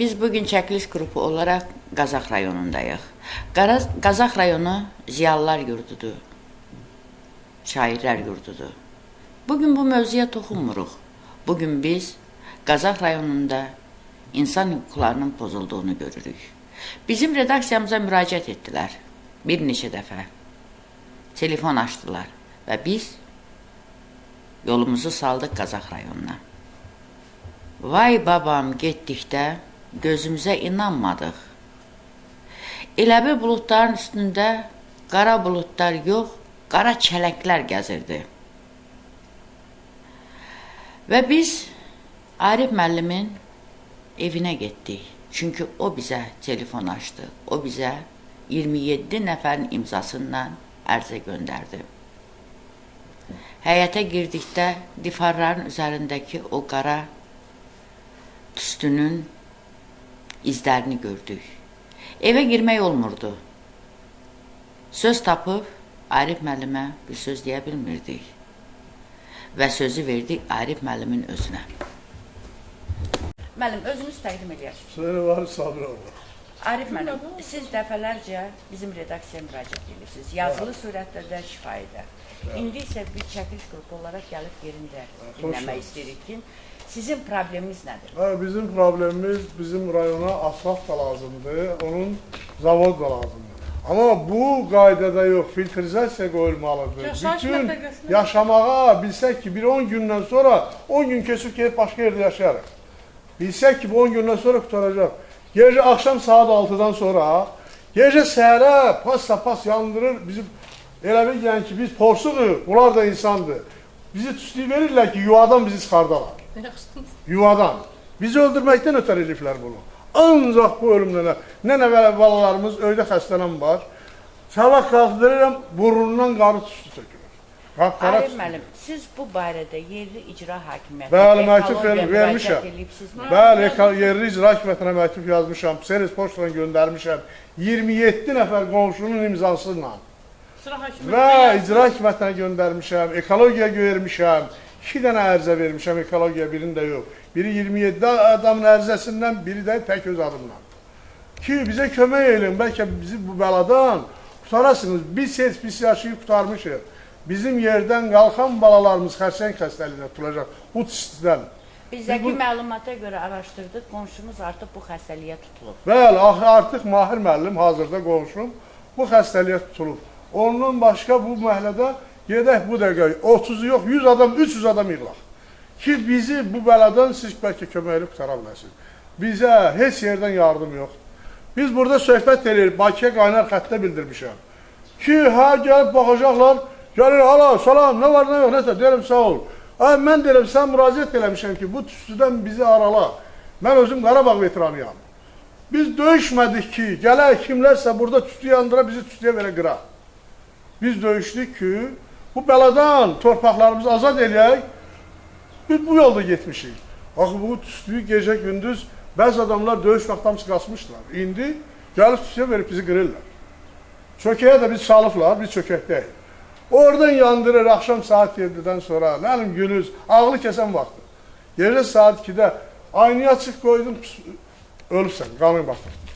Biz bugün çəkiliş qrupu olaraq Qazax rayonundayıq. Qara- Qazax rayonu ziyalılar yurdudur. Şairlər yurdudur. Bugün bu mövzuya toxunmuruq. Bugün biz Qazax rayonunda insan hüquqlarının pozulduğunu görürük. Bizim redaksiyamıza müraciət etdilər bir neçə dəfə. Telefon açdılar və biz yolumuzu saldıq Qazax rayonuna. Vay babam getdikdə gözümüzə inanmadıq. Elə bir buludların üstündə qara buludlar yox, qara çələnglər gəzirdi. Və biz Arif müəllimin evinə getdik. Çünki o bizə telefon açdı. O bizə 27 nəfərin imzasıyla ərizə göndərdi. Həyətə girdikdə divarların üzərindəki o qara tüstünün izlərini gördük. Evə girmək olmurdu. Söz tapıb Arif müəllimə bir söz deyə bilmirdik. Və sözü verdik Arif müəllimin özünə. Müəllim, özünüz təqdim edirsiniz. Söyle var Sabiroğlu. Arif müəllim, siz dəfələrcə bizim redaksiyaya müraciət edirsiniz. Yazılı surətdə də, şifahidə. İndi isə bir çəkiliş qrupu olaraq gəlib yerində dinləmək istəyirik ki, sizin probleminiz nədir? Ha, bizim problemimiz bizim rayona asfalt da lazımdır, onun zavod da lazımdır. Ama bu qaydada yox, filtrizasiya qoyulmalıdır. Yaşayış Bütün məntəqəsinə- yaşamağa bilsək ki, bir 10 gündən sonra 10 gün keçib gedib başqa yerdə yaşayarıq. Bilsək ki, bu 10 gündən sonra qutaracaq. Gecə axşam saat 6-dan sonra, gecə səhərə pas pas yandırır, bizim elə bir yəni ki, biz porsuğuq, bunlar da insandır. Bizi tüstü verirlər ki, yuvadan bizi çıxardalar. Yuvadan. Bizi öldürməkdən ötər ediblər bunu. Ancaq bu ölümlərə nənə və balalarımız öydə xəstələn var. Sabah qalxdırıram, burnundan qarı tüstü tökülür. Arif tüstü. müəllim, siz bu barədə yerli icra hakimiyyətinə Bəli, məktub vermişəm. Bəli, yerli icra hakimiyyətinə məktub yazmışam, Seres poçtadan göndərmişəm. 27 nəfər qonşunun imzası ilə. Sıra hakimiyyətinə Və icra hakimiyyətinə göndərmişəm, ekologiya vermişəm. 2 dənə ərizə vermişəm ekologiya, birində yox. Biri 27 adamın ərizəsindən, biri də tək öz adımdan. Ki bizə kömək edin, bəlkə bizi bu bəladan qutarasınız. Biz heç pis yaşayıb qutarmışıq. Bizim yerdən qalxan balalarımız xərçəng xəstəliyinə tutulacaq bu tüstüdən. Bizdəki Bu- məlumata görə araşdırdıq, qonşumuz artıq bu xəstəliyə tutulub. Bəli, ax- artıq Mahir müəllim hazırda qonşum bu xəstəliyə tutulub. Ondan başqa bu məhəllədə gedək bu dəqiqə 30 yox 100 adam, 300 adam yığılaq. Ki bizi bu bəladan siz bəlkə kömək edib qutara biləsiniz. Bizə heç yerdən yardım yoxdur. Biz burada söhbət edirik, Bakıya qaynar xəttə bildirmişəm. Ki, hə gəlib baxacaqlar, gəlir, ala, salam, nə var, nə yox, nəsə, deyirəm, sağ ol. Ay, mən deyirəm, sən müraciət eləmişəm ki, bu tüstüdən bizi arala. Mən özüm Qarabağ veteranıyam. Biz döyüşmədik ki, gələk kimlərsə burada tüstü yandıra, bizi tüstüyə verə qıra. Biz döyüşdük ki, bu bəladan torpaqlarımızı azad eləyək, biz bu yolda getmişik. Axı bu tüstüyü gecə gündüz bəzi adamlar döyüş vaxtı hamısı qaçmışlar. İndi gəlib tüstüyə verib bizi qırırlar. Çökəyə də biz salıblar, biz çökəkdəyik. Oradan yandırır axşam saat 7-dən sonra, bilim günüz, ağlı kəsən vaxtı. Gecə saat 2-də aynaya açıq qoydum, pis, ölübsən, qanın baxır.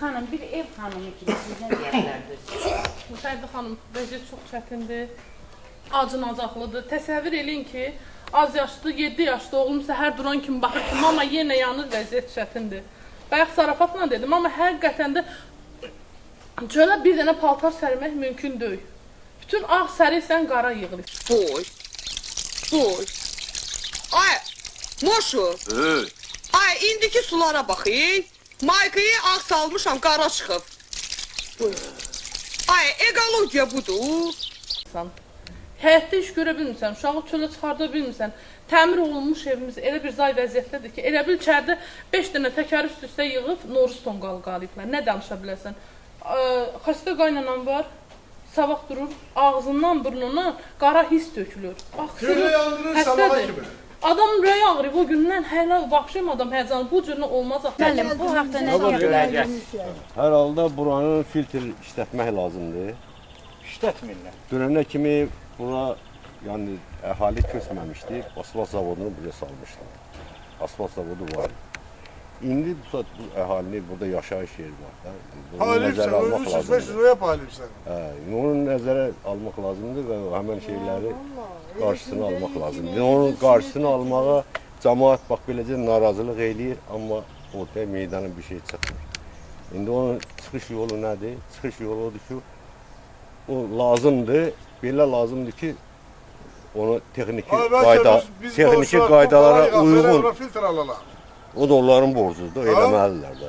Xanım, bir ev xanımı kimi siz nə deyə bilərdiniz? Müsaidə xanım, vəziyyət çox çətindir. Acınacaqlıdır. Təsəvvür eləyin ki, az yaşlı, 7 yaşlı oğlum səhər duran kimi baxır ki, mama yenə yanır, vəziyyət çətindir. Bayaq zarafatla dedim, amma həqiqətən də çölə bir dənə paltar sərmək mümkün deyil. Bütün ağ sərirsən, qara yığılır. Boy. Boy. Ay, Moşu. Hey, Ay, indiki sulara bax, ey. Maykayı ağ salmışam, qara çıxıb. Ay, ekologiya budur. Həyatda iş görə bilmirsən, uşağı çölə çıxarda bilmirsən. Təmir olunmuş evimiz elə bir zay vəziyyətdədir ki, elə bil içəridə 5 dənə təkər üst-üstə yığıb Noruz tonqalı qalıblar. Nə danışa bilərsən? Ə, Xəstə qaynanam var. Sabah durur, ağzından, burnundan qara his tökülür. Bax, Kölə yandırır sabaha kimi. Adam ürəyi ağrıyıb o gündən hələ vahşim adam həyəcanlı. Bu cür olmaz axı. Müəllim, bu haqda nə deyə? Hər halda buranın filtr işlətmək lazımdır. işlətmirlər. Dönənə kimi bura yəni əhali köçməmişdi. Asfalt zavodunu buraya salmışlar. Asfalt zavodu var. İndi bu, bu əhalini burada yaşayış yeri var da. Bunu Paylayırsan, nəzərə almaq 300-500 lazımdır. liraya paylayırsan. Hə, onu nəzərə almaq lazımdır və həmin şeyləri qarşısını almaq lazımdır. Onun qarşısını almağa cəmaət bax beləcə narazılıq eləyir, amma ortaya meydana bir şey çıxmır. İndi onun çıxış yolu nədir? Çıxış yolu odur ki, o lazımdır, belə lazımdır ki, onu texniki Ay, bəlkə qayda, biz- biz texniki qaydalara uyğun aferin, ora filtr alalar. O da onların borcudur, eləməlidirlər də.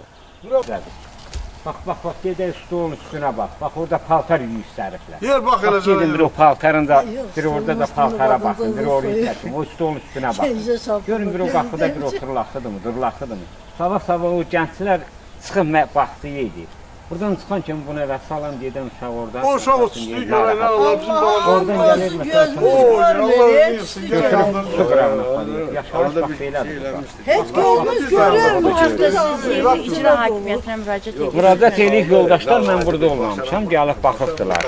Bax, bax, bax, gedək stolun üstünə bax. Bax, orada paltar yüksəliblər. Yer bax elə Bax, gedin bir o paltarın da, bir orada da paltara baxın, baxın, bir oraya çəkin. O stolun üstünə baxın. Kendinize sağlık. Görün bir o qapıda bir oturulaqlıdırmı, durulaqlıdırmı? Sabah-sabah o gənclər çıxıb mə- baxdı idi. Buradan çıxan kimi buna və salam dedim uşaq orada. O uşaq o tüstüyü görən Allah bizim Oradan babamız. gəlir məsələn. Oy, Allah. Su qıramıq. Yaşayış bax belədir. Hiç gözümüz görür. Bu hafta Muhabbet siz alıyor. icra hakimiyyətinə müraciət edirsiniz. Müraciət eləyib yoldaşlar, mən burada olmamışam, gəlib baxıbdılar.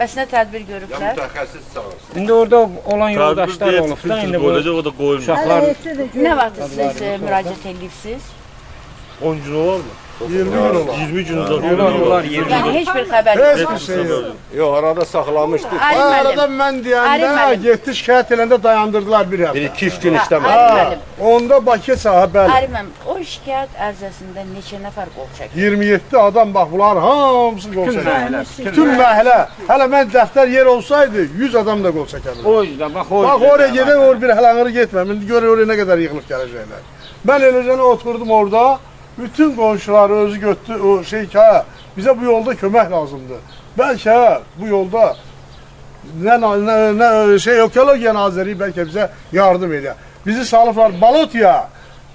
Bəs nə tədbir görüblər? Mütəxəssis çağırsın. İndi orada olan yoldaşlar olub da, indi bu Koyulacak o da koyulmuş. uşaqlar. Nə vaxt siz e, müraciət edibsiz? 10 gün olar mı? 20 gün olar. 20 gün uzak onlar onlar yerində. Yəni heç bir xəbər yox. Heç bir şey yok. Yox, arada saxlamışdı. Ali O arada deyəndə müəllim. getdi şikayət eləndə dayandırdılar bir Bir həftə. iki üç gün Ha. Ali Ha, onda bəli. Ali müəllim, o şikayət ərzəsində neçə nəfər qol çəkir? 27 adam bax bunlar hamısı çəkər. məhəllə, Bütün məhəllə. Hələ mən dəftər yer olsaydı 100 adam da qol çəkərdi. O yüzden bax o yüzden oraya gedən or bir həlangırı getmə. İndi gör oraya nə qədər yığılıb gələcəklər. Mən eləcənə oturdum orada. Bütün qonşuları özü götürdü o şey ki, hə, bizə bu yolda kömək lazımdır. Bəlkə hə, bu yolda nə, nə, nə şey ekologiya naziri bəlkə bizə yardım edə. Bizi salıblar Balotya.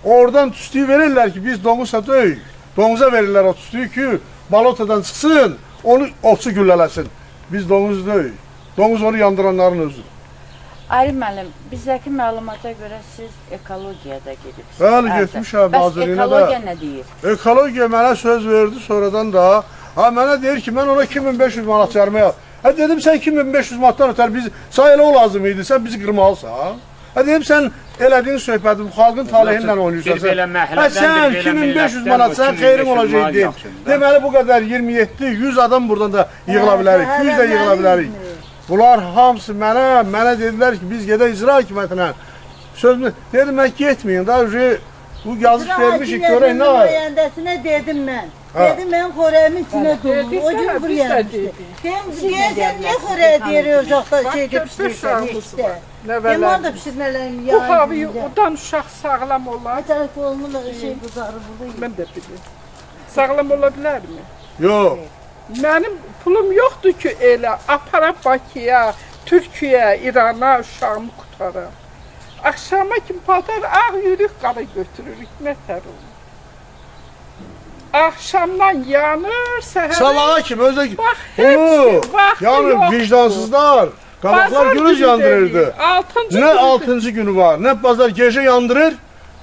Oradan tüstüyü verirlər ki, biz domuza döyük. Domuza verirlər o tüstüyü ki, Balotadan çıxsın, onu ovçu güllələsin. Biz domuz döyük. Domuz onu yandıranların özü. Ali müəllim, bizdəki məlumata görə siz ekologiyada gedibsiniz. Bəli, getmişəm Bəs Nazirliyinə də. ekologiya nə deyir? Ekologiya mənə söz verdi sonradan da. Ha mənə deyir ki, mən ona 2500 manat cərimə Ha dedim sən 2500 manatdan ötər biz sən elə o lazım idi, sən bizi qırmalısan. Ha dedim sən elədiyin söhbəti bu xalqın taleyi ilə oynayırsan. belə sən. məhəllədən, Ha sən bir belə 2500 millətdən manat sən 2500 xeyrin olacaq deyim. Deməli bu qədər 27 100 adam buradan da yığıla bilərik, Hə, 200 də yığıla bilərik. Bunlar hamısı mənə, mənə dedilər ki, biz gedək icra hakimiyyətinə. Sözümü dedim mən getməyin da, uje bu yazı vermişik görək nə var. Nümayəndəsinə dedim mən. Ha. Dedim mən xörəyimin içinə durur. O gün buraya. Dedim deyəsən niyə xörəyi deyir ocaqda şeydə pişirirsən işte. Dedim Nəvələr. orada pişirmələrin Bu havi odan uşaq sağlam olar. Bir tərəf olmalı şey buzarı burada. Mən də bilirəm. Sağlam ola bilərmi? Yox. Mənim pulum yoxdur ki, elə apara Bakıya, Türkiyə, İrana uşağımı qutaram. Axşama kimi paltar ağ yürük qara götürürük, nətər olur. Axşamdan yanır, səhər Sabaha kimi özü Bax, hepsi, vaxtı yəni yoxdur. vicdansızlar. Bazar gürüz yandırırdı. Altıncı Nə günü- 6-cı günü var, nə bazar gecə yandırır.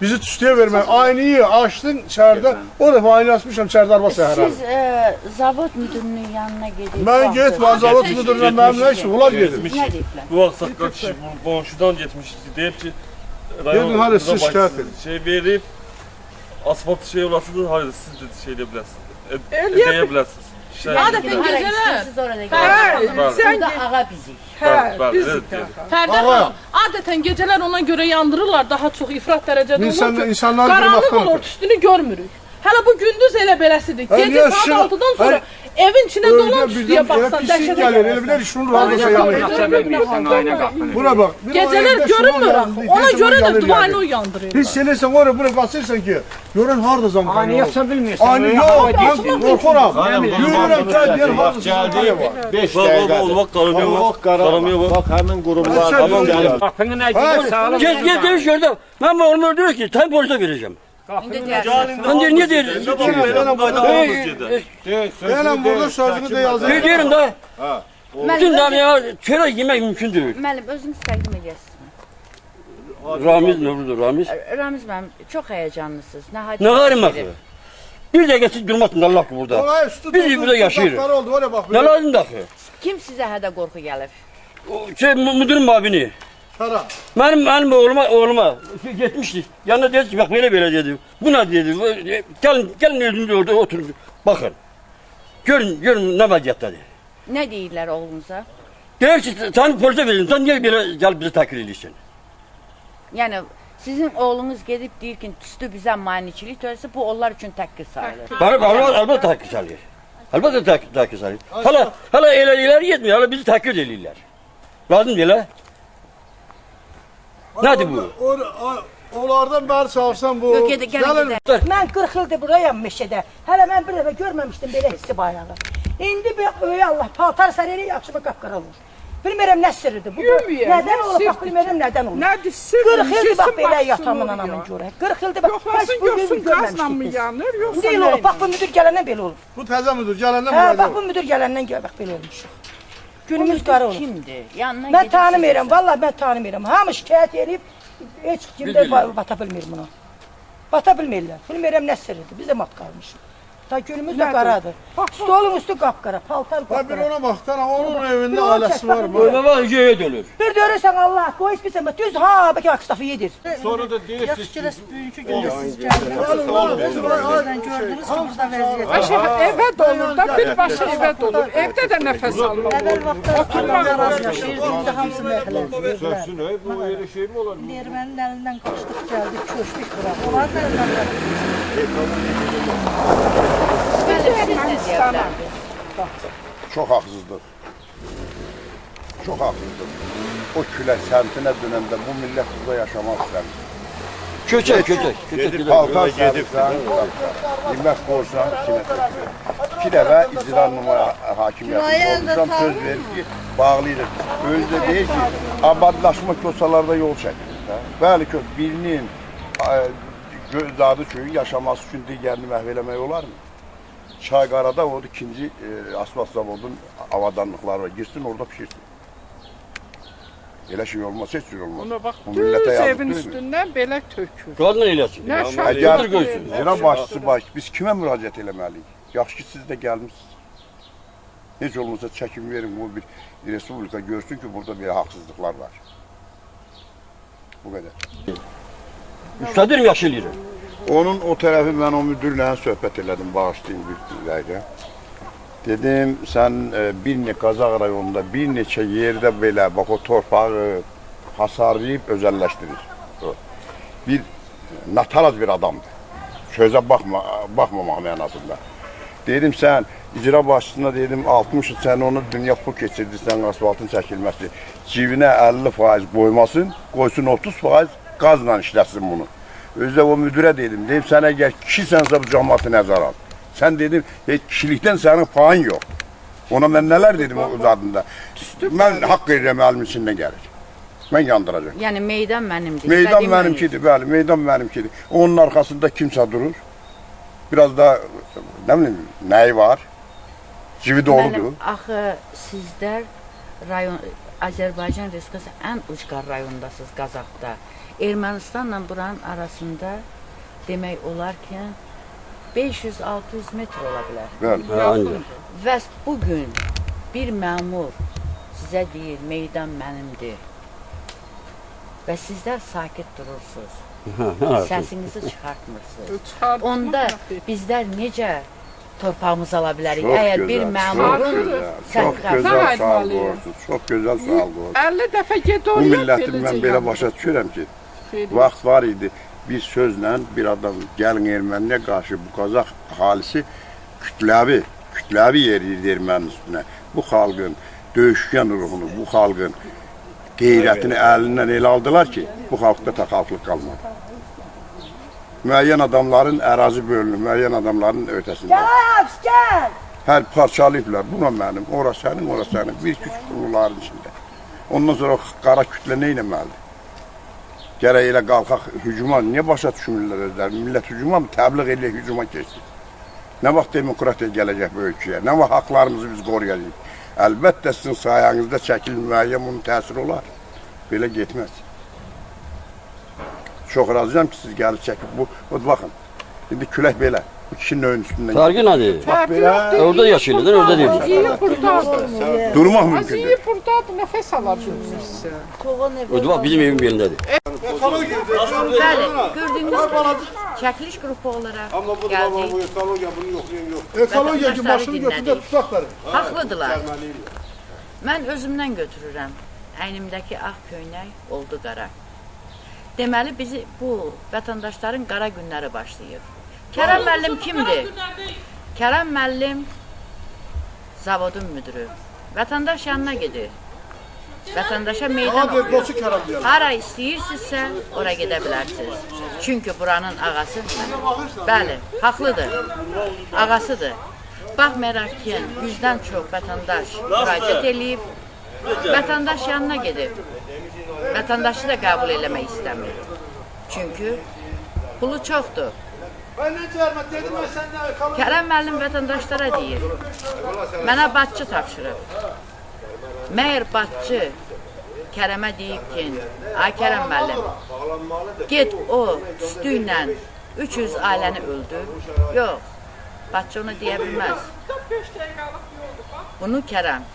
Bizi tüstüyə vermək. Aynıyı açdın içəridə. O dəfə aynı açmışam içəridə araba səhərə. Siz e, zavod müdürünün yanına. Mən baxdınız. getmə, zavod müdürünə mənim nə işim? Onlar gedir. Nə deyiblər? Bu aksakal kişi bu komşudan gitmiş. Deyip ki Dedin, hadi siz şikayet edin. Şey verip asfalt şey olasıdır. Hayır siz de şey edebilirsiniz. E, Eləyə- Adətən Hara gecələr. istəyirsiniz orada Hə, sən ağa bizik. Hə, evet, də. Fərdə Ağa. xanım, adətən gecələr ona görə yandırırlar daha çox ifrat dərəcədə olur ki, insanlar qaranlıq olur, ötür. tüstünü görmürük. Hələ bu gündüz elə beləsidir. Gecə saat şın- 6-dan sonra evin içinə dolan elə baxsan dəhşətə gəlir. Elə bilər şunu Aynen, yanır. Buna bax. Gecələr görünmür axı. Ona görə də duvarını o yəni. yandırırlar. Hiss eləyirsən oraya bura qaçırsan ki, görən harda zam Ani yoxsa bilmirsən. Ani yox, hava mən qorxuram. Yürürəm bunu yer bak, harda geldi. 5 Bak bak bak bak karamıyor Bak bak. qarama. Karamıyor bak. Bak həmin qurumlar tamam gəlib. Qapını nə Hayır. gidiyor sağlam. Gez gez demiş gördüm. Ben bu onu diyor ki sen polise vereceğim. De niye değil? Gələn burada sözünü də yazır. Ne diyorum da? Bütün damya çörek yemek mümkün değil. müəllim, özünüz təqdim edirsiniz. Ramiz Nurlu'dur Ramiz. Ramiz müəllim, çox həyəcanlısınız. Nə halim baş akı? verib? Bir dakika siz durmasın Allah ki burada. Olay üstü Biz burada yaşayırıq. sokaklar oldu, oraya bak. Ne lazım da akı? Kim sizə hədə qorxu gəlir? O Şey mü- müdürüm abini. Hara. Benim, benim oğluma, oğluma gitmiştik. Yanına dedi ki bak böyle böyle dedi. Bu ne dedi. Gelin, gelin özünüz orada oturun. Bakın. Görün, görün ne vaziyettedir. Nə deyirlər oğlunuza? Deyir ki sen polise verin. Sen niye böyle gel bizi takip ediyorsun? Yəni sizin oğlunuz gedib deyir ki, düşdü bizə maniçilik törəsə, bu onlar üçün təqqir sayılır. Bana bana elbette takip salıyor. Elbette takip, takip salıyor. Hala, hala ileri ileri yetmiyor. Hala bizi takip ediyorlar. Lazım değil ha. Nedir bu? Onlardan beri çalışsan bu. Yok, gedin, gelin. Mən 40 ildir burayam meşədə. Hələ mən bir dəfə görməmişdim belə hissi bayağı. İndi bir öyə Allah paltar yaxşı bir qapqara olur. Bilmirəm nə sirridir bu. Yürüyün, Nədən nə olub bax bilmirəm nədən olub. Nədir sirr? 40 ildir bax belə yatamın anamın görə. 40 ildir bax heç bu görsün gün qazla mı görməmişdik yanır İndi elə olub. Bax bu müdür gələndən belə olub. Bu təzə müdür gələndən Hə, belə bax oldu. bu müdür gələndən görə bax belə olmuşuq. Günümüz qara olub. Kimdir? Yanına tanımıram, sizə- vallahi mən tanımıram. Hamı şikayət edib heç kim də ba- bata bilmir buna. Bata bilmirlər. Bilmirəm nə sirridir. Biz də mat qalmışıq. Ta günümüz də qaradır. Stolun üstü qapqara, paltar Ha bir qapqara. ona baksana onun evinde ailesi var mı? Böyle var yüzeye dönür. Bir görürsən Allah, qoy bilsən, düz ha, bəlkə akstafı yedir. Sonra da diyorsun bugünkü gündə siz gəldiniz. Oradan gördünüz ki, burada vəziyyət. Başı evə dolur da birbaşa evə dolur. Evdə də nəfəs almaq Əvvəl olur. vaxtlar Oturmaq qaraz olmur. yaşayırdı, indi hamısı məhəllədir. Söksün öyle bu öyle şey mi olur? Ermənin əlindən qaçdıq, gəldik, köçdük bura. Onların da Ermənistana. Çok haksızlık. Çok haksızlık. O küle semtine dönemde bu millet burada yaşamak ister. Köçek köçek. köçek paltar gedibsən, yemək qoysan, içinə İki dəfə icra numara hakimiyyəti olmuşam, söz verir ki, bağlayırıq. Özü də deyir ki, abadlaşma kosalarda yol çəkilir. də. Bəli ki, birinin e, göz adı köyün yaşaması üçün digərini məhv eləmək olarmı? Çayqarada o ikinci e, asfalt zavodun avadanlıqları var. Girsin orada pişirsin. Elə şey olmaz, heç cür olmaz. Ona bax, Bu düz millətə yazıq evin deyilmi? üstündən belə tökür. Kadın eylesin. Nə Ya, şahid Əgər görsün. icra başçısı baş, biz kimə müraciət eləməliyik? Yaxşı ki, siz də gəlmisiniz. Heç olmasa çəkim verin, bu bir respublika görsün ki, burada bir haqsızlıqlar var. Bu qədər. Üstadır yaşayırım. Onun o tərəfi mən o müdürlə söhbət elədim, bağışlayın dəqiqə. Dedim, sən e, bir ne Qazaq rayonunda bir neçə yerdə belə bax o torpağı hasarlayıb özəlləşdirir. Bir nataraz bir adamdır. Sözə baxma, baxmamaq mənasında. Dedim sən icra başçısına dedim 60 sən onu dünya pul keçirdirsən asfaltın çəkilməsi. Cibinə 50% qoymasın, qoysun 30% qazla işləsin bunu. Özdə o müdürə dedim, dedim sən əgər kişisənsə bu cəmaatı nəzərə al. Sən dedim, heç kişilikdən sənin payın yox. Ona mən nələr dedim o zadında. Mən haqq verirəm əlimin içindən gəlir. Mən yandıracağam. Yəni meydan mənimdir. Meydan mənimkidir, bəli, meydan mənimkidir. Onun arxasında kimsə durur. Biraz da nə bilim, nəyi var? Civi doludur. Mənim axı sizlər rayon Azərbaycan Respublikası ən ucqar rayondasınız Qazaxda. Ermənistanla buranın arasında demək olar ki 500-600 metr ola bilər. Bəli. Və bu gün bir məmur sizə deyir, meydan mənimdir. Və sizlər sakit durursunuz. Səsinizi çıxartmırsınız. Onda bizlər necə torpağımızı ala bilərik? Çox Əgər bir gözəl, məmurun Çox gözəl, çox sərkərdəsi- gözəl sual ayırmalıyıq. qoyursunuz. Çox gözəl sual qoyursunuz. 50 dəfə get Bu oraya. milləti mən belə başa düşürəm ki, vaxt var idi bir sözlə bir adam gəlin erməniyə qarşı bu Qazaq əhalisi kütləvi, kütləvi yeriyirdi ermənin üstünə. Bu xalqın döyüşkən ruhunu, bu xalqın qeyrətini əlindən elə aldılar ki, bu xalqda taxalqlıq qalmadı. Müəyyən adamların ərazi bölünür, müəyyən adamların ötəsində. Gəl, gəl. Hər parçalayıblar. Buna mənim, ora sənin, ora sənin. Bir küç qurumların içində. Ondan sonra qara kütlə nə etməlidir? Gərək elə qalxaq hücuma, niyə başa düşmürlər özləri? Millət hücuma mı? Təbliğ eləyək hücuma keçsin. Nə vaxt demokratiya gələcək bu ölkəyə? Nə vaxt haqlarımızı biz qoruyacağıq? Əlbəttə sizin sayənizdə çəkil müəyyən bunun təsiri olar. Belə getməz. Çox razıyam ki, siz gəlib çəkib bu, bu baxın. İndi külək belə. Bu kişinin önün üstünden. Sargı nədir? Bak belə Orada yaşayırlar, orada deyil. durmaq mümkündür. Orada bax bizim evin belindədir. Bəli, gördüyünüz kimi çəkiliş qrupu olaraq gəldik. ekologiya bunu yoxlayan yox. Ekologiya ki başını götürdə tutaqlar. Haqlıdılar. Mən özümdən götürürəm. Əynimdəki ağ köynək oldu qara. Deməli bizi bu vətəndaşların qara günləri başlayıb. Kərəm müəllim kimdir? Kərəm müəllim zavodun müdürü. Vətəndaş yanına gedir. Vətəndaşa meydan oxuyur. Hara istəyirsinizsə, ora gedə bilərsiniz. Çünki buranın ağası. Bəli, haqlıdır. Ağasıdır. Baxmayaraq ki, yüzdən çox vətəndaş müraciət eləyib, vətəndaş yanına gedib. Vətəndaşı da qəbul eləmək istəmir. Çünki pulu çoxdur. Kərəm müəllim vətəndaşlara deyir, mənə batçı tapşırıb. Məyər batçı Kərəmə deyib ki, ay Kərəm müəllim, get o üstü ilə 300 ailəni öldür. Yox, batçı onu deyə bilməz. Bunu Kərəm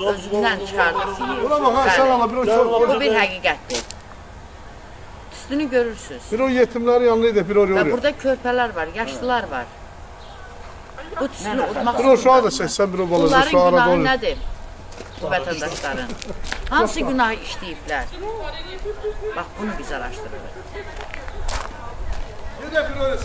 özündən çıxardıb deyir. Buna bax ha, sən ala bir o çox. Bu bir həqiqətdir. Üstünü görürsüz. Bir o yetimlərin yanına idi, bir oraya Və burada körpələr var, yaşlılar var. Bu tüstünü udmaq Bir o uşağı da çəksən, bir o balaca Bunların uşağı arada günahı olur. nədir? Bu vətəndaşların. Hansı günahı işləyiblər? Bax bunu biz araşdırırıq. Bir də bir öyle